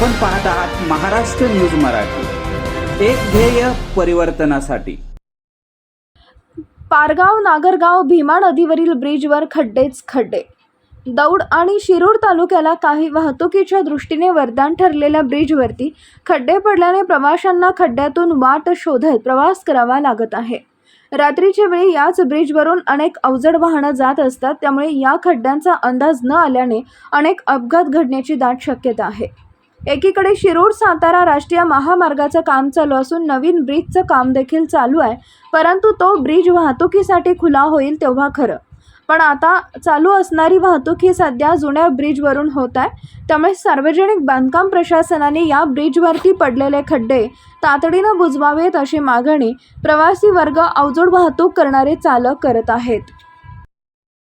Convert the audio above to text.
पाहत आहात महाराष्ट्र न्यूज मराठी. एक ध्येय परिवर्तनासाठी. पारगाव नागरगाव भीमा नदीवरील ब्रिजवर खड्डेच खड्डे. दौड आणि शिरूर तालुक्याला काही वाहतुकीच्या दृष्टीने वरदान ठरलेल्या ब्रिजवरती खड्डे पडल्याने प्रवाशांना खड्ड्यातून वाट शोधत प्रवास करावा लागत आहे. रात्रीच्या वेळी याच ब्रिजवरून अनेक अवजड वाहनं जात असतात त्यामुळे या खड्ड्यांचा अंदाज न आल्याने अनेक अपघात घडण्याची दाट शक्यता आहे. एकीकडे शिरूर सातारा राष्ट्रीय महामार्गाचं काम चालू असून नवीन ब्रिजचं काम देखील चालू आहे. परंतु तो ब्रिज वाहतुकीसाठी खुला होईल तेव्हा खरं. पण आता चालू असणारी वाहतूक ही सध्या जुन्या ब्रिजवरून होत आहे. त्यामुळे सार्वजनिक बांधकाम प्रशासनाने या ब्रिजवरती पडलेले खड्डे तातडीनं बुजवावेत अशी मागणी प्रवासी वर्ग अवजड वाहतूक करणारे चालक करत आहेत.